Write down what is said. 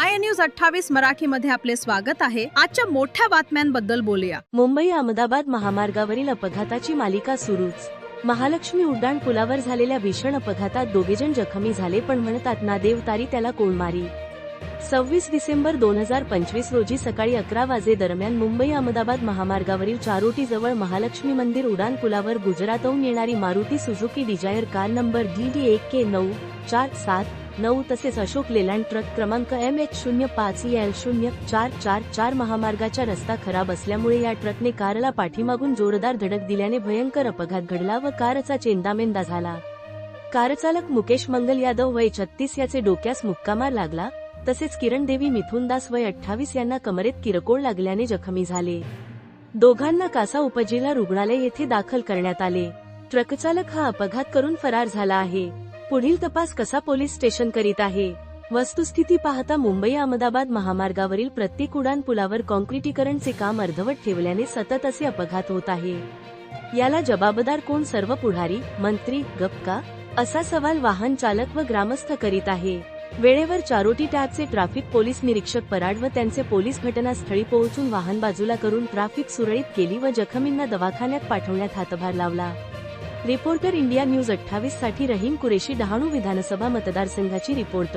I news अठ्ठावीस मराठीमध्ये आपले स्वागत आहे. आजच्या मोठ्या बातम्यांबद्दल बोलूया. मुंबई अहमदाबाद महामार्गावरील अपघाताची मालिका सुरूच. महालक्ष्मी उड्डाण पुलावर झालेल्या भीषण अपघातात दोघेजण जखमी झाले पण म्हणतात ना देव तारी त्याला कोण मारी सव्वीस डिसेंबर दोन हजार पंचवीस रोजी सकाळी अकरा वाजे दरम्यान मुंबई अहमदाबाद महामार्गावरील चारोटी जवळ महालक्ष्मी मंदिर उडान पुलावर गुजरातहून येणारी Maruti Suzuki Dzire car number D D एक के नऊ चार सात नऊ तसेच अशोक लेलँड ट्रक क्रमांक एम एच शून्य पाच एल शून्य चार चार चार महामार्गाचा रस्ता खराब असल्यामुळे या ट्रकने कारला पाठीमागून जोरदार धडक दिल्याने भयंकर अपघात घडला व कारचा चेंदामेंदा झाला. कारचालक मुकेश मंगल यादव वय छत्तीस याचे डोक्यास मुक्कामार लागला तसेच किरण देवी मिथुनदास वय अठ्ठावीस यांना कमरेत किरकोळ लागल्याने जखमी झाले. दोघांना कासा उपजिल्हा रुग्णालय येथे दाखल करण्यात आले. ट्रकचालक हा अपघात करून फरार झाला आहे. पुढील तपास कसा पोलीस स्टेशन करीत आहे? वस्तुस्थिती पाहता मुंबई अहमदाबाद महामार्गावरील प्रत्येक उडान पुलावर कॉन्क्रिटीकरणचे काम अर्धवट ठेवल्याने सतत असे अपघात होत आहे. याला जबाबदार कोण सर्व पुढारी मंत्री गपका असा सवाल वाहन चालक व ग्रामस्थ करीत आहे. वेळेवर चारोटी टॅबचे ट्राफिक पोलीस निरीक्षक पराड व त्यांचे पोलीस घटनास्थळी पोहोचून वाहन बाजूला करून ट्राफिक सुरळीत केली व जखमींना दवाखान्यात पाठवण्यात हातभार लावला. रिपोर्टर इंडिया न्यूज अठ्ठावीससाठी रहीम कुरेशी डहाणू विधानसभा मतदारसंघाची रिपोर्टर